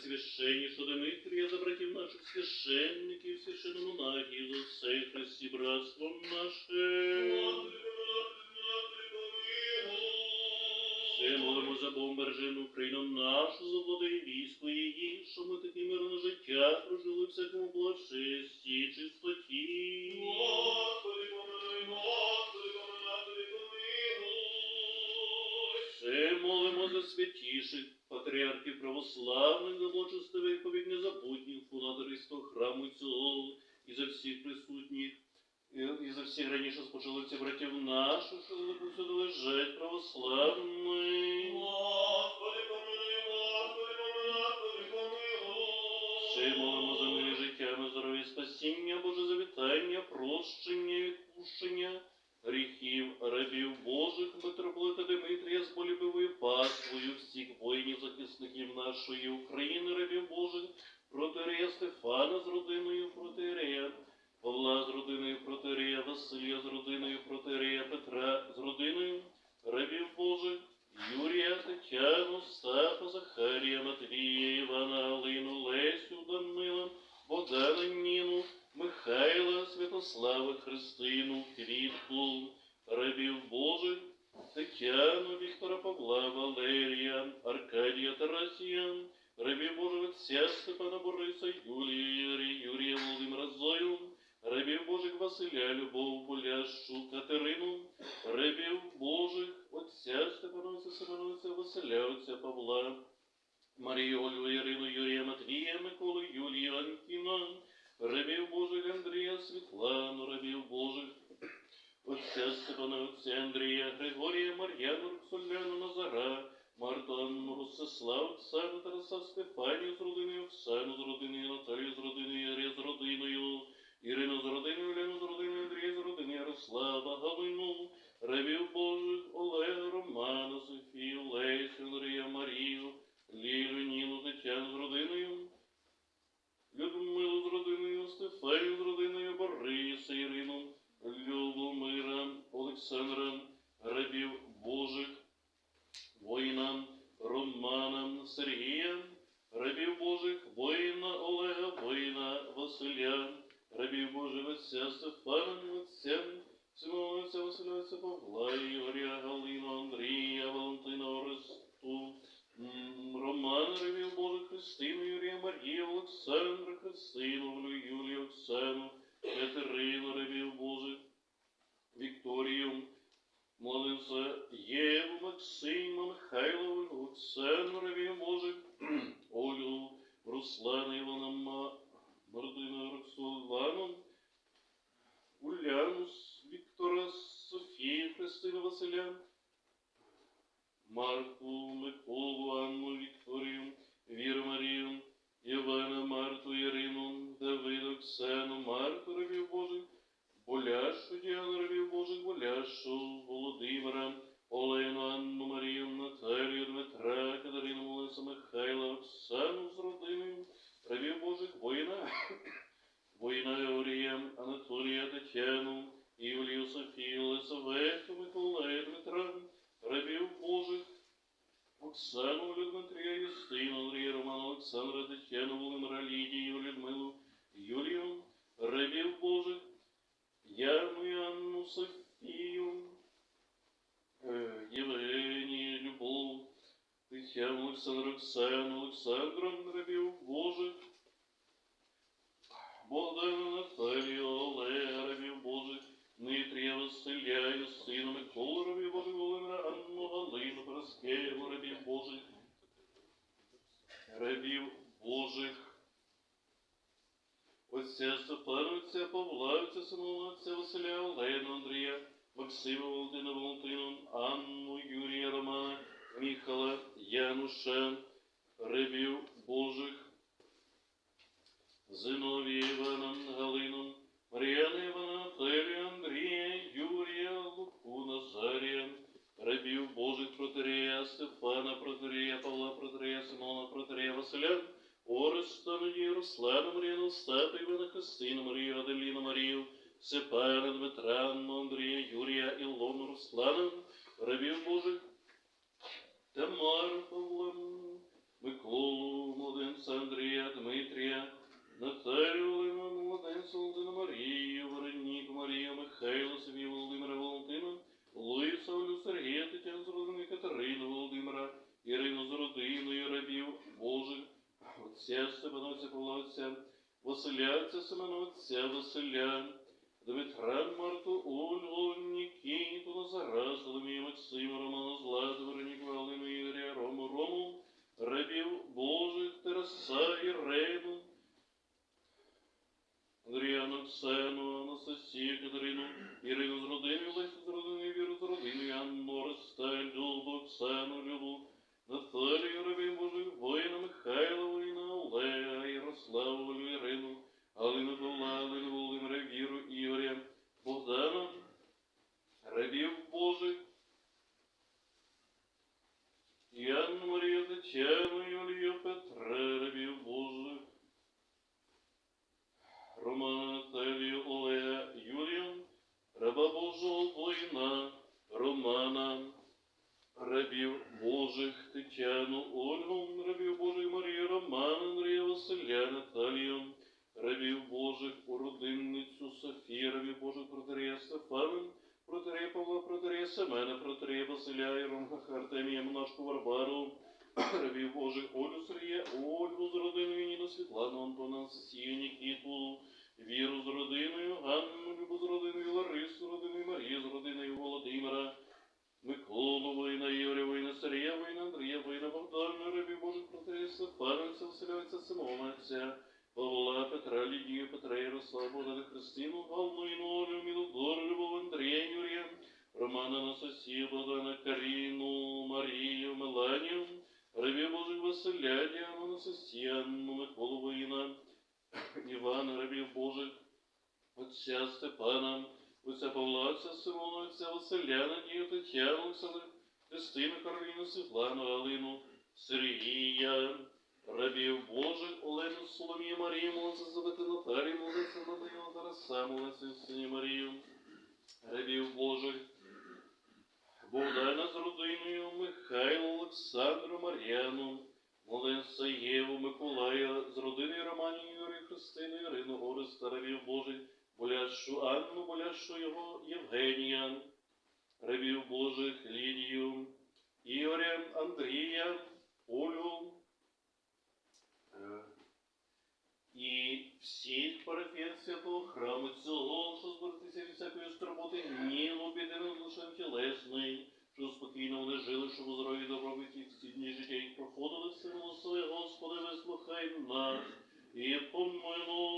за пресвященнішого Дмитрія, за братів наших священників, священномонахів, за все Христі братство наше. Все молимо за бомбержину Україну нашу, за владу і військо її, що ми таке мирне життя прожили всякому благочесті і чистоті. Все молимо за святіших патріархів православних, за благочестивих повік незабутніх фундаторів храму цього, і за всіх присутніх, і, і за всіх раніше спочилися братів наших, що запустили лежать православних. Ще молимо за мирі життя, ми здоров'я, спасіння, Боже завітання, прощення, відпущення гріхів, рабів Божих, митрополита Дмитрія з болюбивою паствою, всіх воїнів, захисників нашої України, рабів Божих, протирея Стефана з родиною, протирея Павла з родиною, протирея Василія з родиною, протирея Петра з родиною, рабів Божих, Юрія, Тетяну, Стафа, Захарія, Матвія, Івана, Алину, Лесю, Данила, Богдана, Ніну, Михайла, Святослава, Христину, Квітку, рабів Божих, Тетяну, Віктора Павла, Валерія, Аркадія, Тарасія, рабів Божих Отця, Степана Бориса, Юлія, Юрія, Володимира Зою, рабів Божих Василя, Любов, Болящу, Катерину, рабів Божих Отця Степановця, Семеновця, Василя, Отця Павла, Марію, Олю, Ірину, Юрія, Матвія, Миколу, Юлію, Антіна, рабів Божих Андрія, Світлану, рабів Божих, Отця Степана, Отця Андрія, Григорія, Мар'яну, Роксоляну, Назара, Марту, Анну, Ростислав, Оксану, Тараса, Стефанію з родиною, Оксану з родиною, Наталію з родиною, Ірію з родиною, Ірину з родиною, Олену з родиною, Андрія з родиною, Ярослава, Галину, рабів Божих, Олега, Романа, Софію, Лесю, Андрія, Марію, Лілю, Ніну, Тетяну з родиною, Людмилу з родиною, Стефанію з родиною, Бориса, Ірину, Любомира, Олександра, рабів Божих, воїна, Романа, Сергія, рабів Божих, воїна Олега, воїна Василя, рабів Божих Отця Стефана, Отця, Отця Павла, Ігоря, Галину, Андрія, Валентина, Оресту, Романа, рабів Божих, Христину, Юрія, Марію, Олександра, Христину, Юлію, Оксану, Катерину, рабів Божих, Вікторію, Младенця, Єву, Максима, Михайлову, Оксану, рабів Божих, Олю, Руслана, Івана, Ма- Мартина, Роксолану, Уляну, Віктора, Софію, Христину, Василя, Марку, Володимира, Лідію, Людмилу, Юлію, рабів Божих, Яну, і Анну, Софію, е, Євгенію, Любов, Тетяну, Олександра, Оксану, Олександра, рабів Божих, Богдана, Отця Симона, отця Василя, Олену, Андрія, Максима, Валентина, Валентину, Анну, Юрія, Романа, Міхала, Януша, рабів Божих, Зиновія, Івана, Галину, Мар'яна, Івана, Наталію, Андрія, Степана, Дмитра, Андрія, Юрія, Ілону, Руслана, рабів Божих, Тамару, Павла, Миколу, Младенця Андрія, Дмитрія, Наталю, Олена, Младенця, Володина, Марію, Вереніку Марію, Михайло, Сергію, Володимира, Володимира, Луїса, Олю, Сергія, Тетяну, Зродину, Катерину, Володимира, Ірину з родиною, рабів Божих, Отця, Степановця, Павла, Отця, Василя, Отця, Семена, Отця, Василя, Дмитра Марту, Ольгу, Никиту, Назара, Соломію, Максима, Романа, Злата, Вероніку, Галину, Ігоря, Рому, Рому, рабів Божих, Тараса, Ірину, Андріану, Ксену, Анастасію, Катерину, Ірину з родиною, Лесю з родиною, Віру з родиною, Анну, Росталь, Любу, Оксану, Любу, Наталію, рабів Божих, воїна, Михайла, воїна, Олега, Ярославу, Ірину, Галину, Павла, Галину, Володимира, Віру, Ігоря, Богдана, рабів Божих, Яну, Марію, Тетяну, Юлію, Петра, рабів Божих, Романа, Наталію, Олега, Юлію, раба Божого воїна, Романа, рабів Божих, Тетяну, Ольгу, рабів Божих, Марію, Романа, Андрія, Василя, Наталію, рабів Божих, уродинницю, Софію, рабів Божих, протерея Стефана, протерея Павла, протерея Семена, протерея Василя, Іронха, Артемія, Монашку, Варвару, рабів Божих, Олю, Сергія, Ольгу з родиною, Ніну, Світлану, Антона, Анастасію, Нікіту, Віру з родиною, Ганну, Любу з родиною, Ларису з родиною, Марію з родиною, Володимира, Миколу, воїна, Ігоря, воїна, Сергія, воїна, Андрія, воїна, Богдана, рабів Божих, протерея Стефановця, Василя, Симона, Отця, Павла, Петра, Лідію, Петра, Ярослава, Богдана, Христину, Галну, Інолю, Мілодору, Любов, Андрія, Юрія, Романа, Анастасію, Богдана, Каріну, Марію, Меланію, рабів Божих, Василя, Анастасію, Анну, Миколу, Івана, рабів Божих, Отця Степана, Отця Павла, Отця Симона, Отця Василя, Надію, Тетяну, Олександру, Христину, Кароліну, Світлану, Галину, Сергія, рабів Божих, Олену, Соломію, Марію, молодця Забити Наталію, молодця Надію, Тараса, молодця Сині Марію, рабів Божих, Богдана з родиною, Михайло, Олександру, Мар'яну, Молодця Єву, Миколая, з родиною Романі, Юрію, Христину, Ірину, Ореста, рабів Божих, Болящу Анну, Болящу його Євгенія, рабів Божих Лідію, Ігоря, Андрія, Олю е, і всіх парафіян святого храму цього, скорботи, гніву, лише тілесний, що спокійно вони жили, щоб у здоров'ї добробиті всі дні життя їх проходили, своє, Господи, вислухай нас і помилуй.